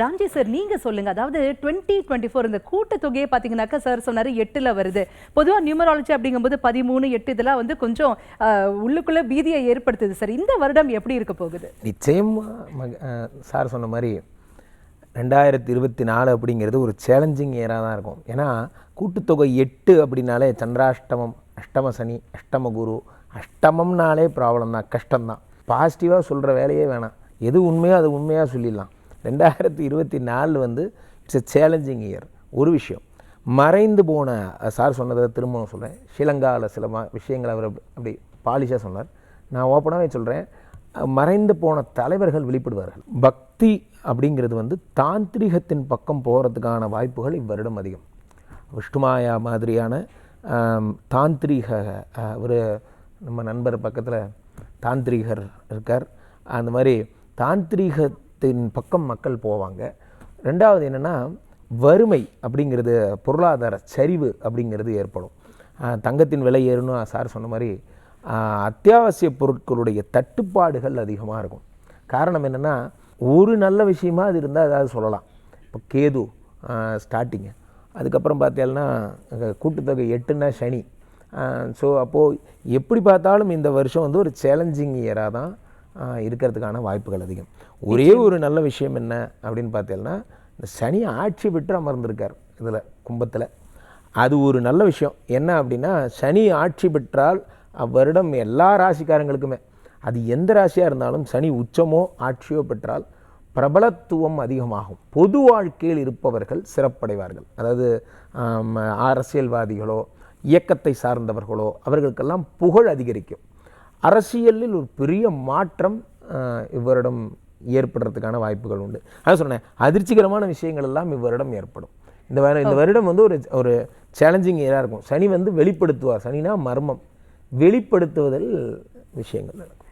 Ramji sir நீங்க சொல்லுங்க. அதாவது டுவெண்ட்டி டுவெண்ட்டி ஃபோர் இந்த கூட்டத்தொகையை பார்த்தீங்கன்னாக்கா சார் சொன்னார் எட்டில் வருது. பொதுவாக நியூமராலஜி அப்படிங்கும்போது பதிமூணு எட்டு இதெல்லாம் வந்து கொஞ்சம் உள்ளுக்குள்ளே பீதியை ஏற்படுத்துது சார் இந்த வருடம் எப்படி இருக்க போகுது? நிச்சயமாக சார் சொன்ன மாதிரி ரெண்டாயிரத்தி இருபத்தி நாலு அப்படிங்கிறது ஒரு சேலஞ்சிங் இயராக தான் இருக்கும். ஏன்னா கூட்டுத்தொகை எட்டு அப்படின்னாலே சந்திராஷ்டமம் அஷ்டம சனி அஷ்டம குரு அஷ்டமம்னாலே ப்ராப்ளம் தான் கஷ்டம்தான். பாசிட்டிவாக சொல்கிற வேலையே வேணாம். எது உண்மையோ அது உண்மையாக சொல்லிடலாம். ரெண்டாயிரத்தி இருபத்தி நாலு வந்து இட்ஸ் எ சேலஞ்சிங் இயர் ஒரு விஷயம். மறைந்து போன சார் சொன்னதை திரும்பவும் சொல்கிறேன் ஸ்ரீலங்காவில் சில விஷயங்கள் விஷயங்களை அவர் அப்படி- அப்படி பாலிஷாக சொன்னார். நான் ஓப்பனாகவே சொல்கிறேன் மறைந்து போன தலைவர்கள் வெளிப்படுவார்கள். பக்தி அப்படிங்கிறது வந்து தாந்திரிகத்தின் பக்கம் போகிறதுக்கான வாய்ப்புகள் இவ்வருடம் அதிகம். விஷ்ணுமாயா மாதிரியான தாந்திரிக ஒரு நம்ம நண்பர் பக்கத்தில் தாந்திரிகர் இருக்கார். அந்த மாதிரி தின் பக்கம் மக்கள் போவாங்க. ரெண்டாவது என்னென்னா வறுமை அப்படிங்கிறது பொருளாதார சரிவு அப்படிங்கிறது ஏற்படும். தங்கத்தின் விலை ஏறணும் சார் சொன்ன மாதிரி அத்தியாவசிய பொருட்களுடைய தட்டுப்பாடுகள் அதிகமாக இருக்கும். காரணம் என்னென்னா ஒரு நல்ல விஷயமா அது இருந்தால் ஏதாவது சொல்லலாம். இப்போ கேது ஸ்டார்டிங்கு அதுக்கப்புறம் பார்த்தீங்கன்னா கூட்டுத்தொகை எட்டுன்னா சனி. ஸோ அப்போது எப்படி பார்த்தாலும் இந்த வருஷம் வந்து ஒரு சேலஞ்சிங் இயராக தான் இருக்கிறதுக்கான வாய்ப்புகள் அதிகம். ஒரே ஒரு நல்ல விஷயம் என்ன அப்படின்னு பார்த்தீங்கன்னா இந்த சனி ஆட்சி விட்டு அமர்ந்திருக்கார் இதில் கும்பத்தில். அது ஒரு நல்ல விஷயம். என்ன அப்படின்னா சனி ஆட்சி பெற்றால் அவ்வருடம் எல்லா ராசிக்காரங்களுக்குமே அது எந்த ராசியாக இருந்தாலும் சனி உச்சமோ ஆட்சியோ பெற்றால் பிரபலத்துவம் அதிகமாகும். பொது வாழ்க்கையில் இருப்பவர்கள் சிறப்படைவார்கள். அதாவது அரசியல்வாதிகளோ இயக்கத்தை சார்ந்தவர்களோ அவர்களுக்கெல்லாம் புகழ் அதிகரிக்கும். அரசியலில் ஒரு பெரிய மாற்றம் ஆஹ், இவ்வருடம் ஏற்படுறதுக்கான வாய்ப்புகள் உண்டு. அதான் சொன்னேன் அதிர்ச்சிகரமான விஷயங்கள் எல்லாம் இவ்வருடம் ஏற்படும். இந்த வருடம் இந்த வருடம் வந்து ஒரு ஒரு சேலஞ்சிங் இயராக இருக்கும். சனி வந்து வெளிப்படுத்துவார். சனினா மர்மம். வெளிப்படுத்துவதில் விஷயங்கள் நடக்கும்.